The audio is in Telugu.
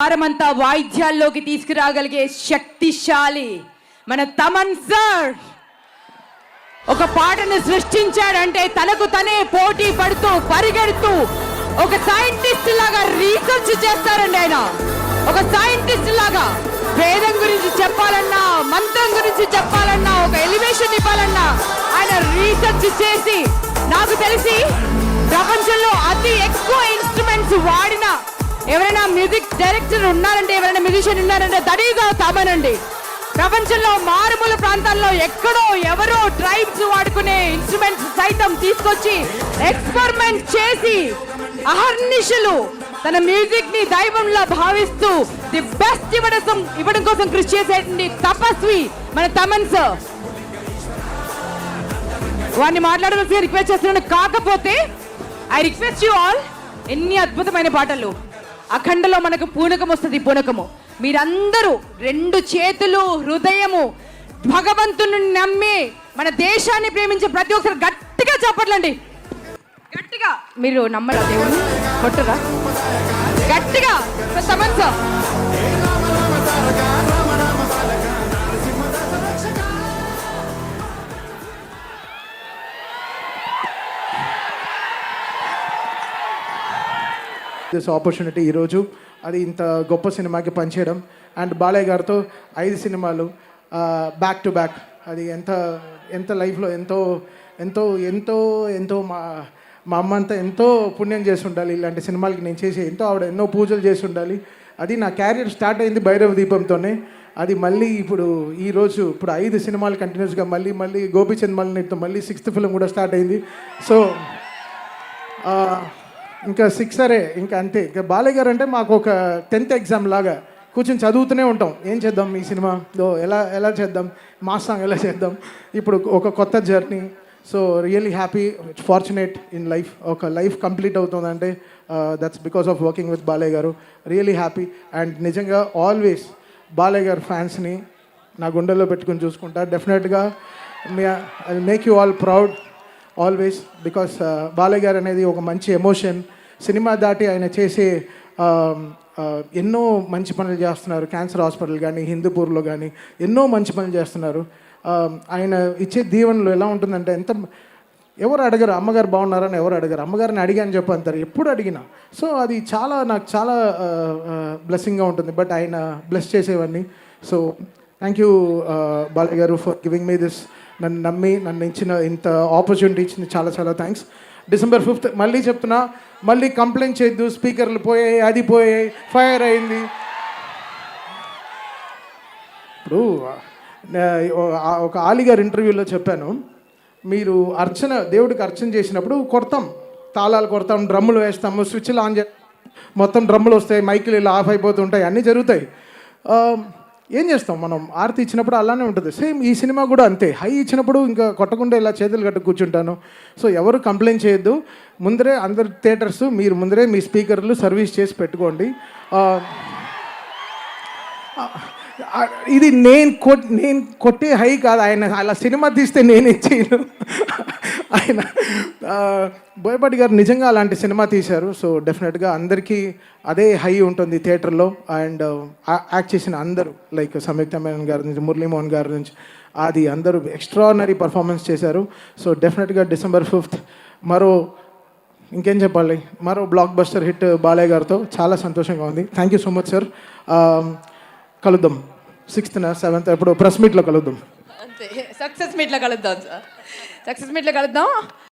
వారమంతా వాయిద్యాల్లోకి తీసుకురాగలిగే శక్తిశాలి మన తమన్ సార్. ఒక పాటను సృష్టించాడంటే తనకు తనే పోటీ పడుతూ పరిగెడుతూ ఒక సైంటిస్ట్ లాగా రీసెర్చ్ చేస్తారండి ఆయన. ఒక సైంటిస్ట్ లాగా వేదం గురించి చెప్పాలన్నా మంత్రం గురించి చెప్పాలన్నా ఒక ఎలివేషన్ ఇవ్వాలన్నా ఆయన రీసెర్చ్ చేసి నాకు తెలిసి ప్రపంచంలో అతి ఎక్కువ ఇన్స్ట్రుమెంట్స్ వాడిన ఎవరైనా మ్యూజిక్ డైరెక్టర్ ఉన్నారంటే ఎవరైనా మ్యూజిషియన్ ఉన్నారంటే దడీగా తమనండి. ప్రపంచంలో మారుమూల ప్రాంతాల్లో ఎక్కడో ఎవరో ట్రైబ్స్ వాడుకునే ఇన్స్ట్రుమెంట్స్ సైతం తీసుకొచ్చి ఎక్స్పెరిమెంట్ చేసి అహర్నిశలు తన మ్యూజిక్ని దైవంలా భావిస్తూ ది బెస్ట్ ఇవ్వడం ఇవ్వడం కోసం కృషి చేసేటువంటి తపస్వి మన తమన్ సార్. వారిని మాట్లాడవలసి రిక్వెస్ట్ చేస్తున్నాను. కాకపోతే ఐ రిక్వెస్ట్ యూ ఆల్ ఎన్ని అద్భుతమైన పాటలు. అఖండలో మనకు పూనకం వస్తుంది పూనకము. మీరందరూ రెండు చేతులు హృదయము భగవంతుని నమ్మి మన దేశాన్ని ప్రేమించే ప్రతి ఒక్కరు గట్టిగా చెప్పట్లండి. గట్టిగా. మీరు నమ్మరా దేవుని కొట్టురా? గట్టిగా. తమన్ దిస్ ఆపర్చునిటీ ఈరోజు అది ఇంత గొప్ప సినిమాకి పనిచేయడం. అండ్ బాలయ్య గారితో ఐదు సినిమాలు బ్యాక్ టు బ్యాక్ అది ఎంత ఎంత లైఫ్లో ఎంతో ఎంతో ఎంతో ఎంతో మా మా అమ్మ అంతా ఎంతో పుణ్యం చేసి ఉండాలి. ఇలాంటి సినిమాలకి నేను చేసి ఎంతో ఆవిడ ఎన్నో పూజలు చేసి ఉండాలి. అది నా క్యారియర్ స్టార్ట్ అయింది భైరవ దీపంతోనే. అది మళ్ళీ ఇప్పుడు ఈ రోజు ఇప్పుడు ఐదు సినిమాలు కంటిన్యూస్గా మళ్ళీ మళ్ళీ గోపీచంద్ మళ్ళీ మళ్ళీ సిక్స్త్ ఫిల్మ్ కూడా స్టార్ట్ అయింది. సో ఇంకా సిక్సరే ఇంకా అంతే. ఇంకా బాలయ్య గారు అంటే మాకు ఒక టెన్త్ ఎగ్జామ్ లాగా కూర్చొని చదువుతూనే ఉంటాం. ఏం చేద్దాం ఈ సినిమా? ఎలా ఎలా చేద్దాం? మా సాంగ్ ఎలా చేద్దాం? ఇప్పుడు ఒక కొత్త journey so really happy fortunate in life ఒక లైఫ్ కంప్లీట్ అవుతుందంటే that's because of working with Balayya garu. Really happy and నిజంగా ఆల్వేస్ బాలయ్య గారు ఫ్యాన్స్ని నా గుండెల్లో పెట్టుకుని చూసుకుంటా. డెఫినెట్గా I make you all proud always because uh, Balayya garu అనేది ఒక మంచి ఎమోషన్ సినిమా దాటి ఆయన చేసే um, uh, ఎన్నో మంచి పనులు చేస్తున్నారు. క్యాన్సర్ హాస్పిటల్ కానీ హిందూపూర్లో కానీ ఎన్నో మంచి పనులు చేస్తున్నారు. Um, ఆయన ఇచ్చే దీవెనలు ఎలా ఉంటుందంటే ఎంత ఎవరు అడగరు అమ్మగారు బాగున్నారని ఎవరు అడగరు. అమ్మగారిని అడిగాని చెప్పి అంటారు. ఎప్పుడు అడిగినా. సో అది చాలా నాకు చాలా uh, బ్లెస్సింగ్గా ఉంటుంది. బట్ ఆయన బ్లెస్ చేసేవన్నీ so thank you Balayya garu for giving me this నన్ను నమ్మి నన్ను ఇచ్చిన ఇంత ఆపర్చునిటీ ఇచ్చింది చాలా చాలా థ్యాంక్స్ డిసెంబర్ ఫిఫ్త్ మళ్ళీ చెప్తున్నా మళ్ళీ కంప్లైంట్ చేయొద్దు స్పీకర్లు పోయాయి అది పోయాయి ఫైర్ అయింది. ఇప్పుడు ఒక ఆలిగారు ఇంటర్వ్యూలో చెప్పాను మీరు అర్చన దేవుడికి అర్చన చేసినప్పుడు కొడతాం తాళాలు కొడతాం డ్రమ్ములు వేస్తాము స్విచ్లు ఆన్ చే మొత్తం డ్రమ్ములు వస్తాయి మైకులు ఇలా ఆఫ్ అయిపోతుంటాయి అన్నీ జరుగుతాయి. ఏం చేస్తాం? మనం ఆర్తి ఇచ్చినప్పుడు అలానే ఉంటుంది. సేమ్ ఈ సినిమా కూడా అంతే. హై ఇచ్చినప్పుడు ఇంకా కొట్టకుండా ఇలా చేతులు కట్టు కూర్చుంటాను. సో ఎవరు కంప్లైంట్ చేయొద్దు. ముందరే అందరు థియేటర్స్ మీరు ముందరే మీ స్పీకర్లు సర్వీస్ చేసి పెట్టుకోండి. ఇది నేను కొట్ నేను కొట్టే హై కాదు. ఆయన అలా సినిమా తీస్తే నేనే చేయను. ఆయన బోయపాటి గారు నిజంగా అలాంటి సినిమా తీశారు. సో డెఫినెట్గా అందరికీ అదే హై ఉంటుంది థియేటర్లో. అండ్ యాక్ట్ చేసిన అందరూ లైక్ సంయుక్త మేనన్ గారి నుంచి మురళీమోహన్ గారి నుంచి అది అందరూ ఎక్స్ట్రానరీ పర్ఫార్మెన్స్ చేశారు. సో డెఫినెట్గా డిసెంబర్ ఫిఫ్త్ మరో ఇంకేం చెప్పాలి? మరో బ్లాక్ బస్టర్ హిట్ బాలయ్య గారితో చాలా సంతోషంగా ఉంది. Thank you so much sir కలుద్దాం. సిక్స్త్న సెవెంత్ ఇప్పుడు ప్రెస్ మీట్లో కలుద్దాం. సక్సెస్ మీట్లో కలుద్దాం సార్ సక్సెస్ మీట్లో కలుద్దాం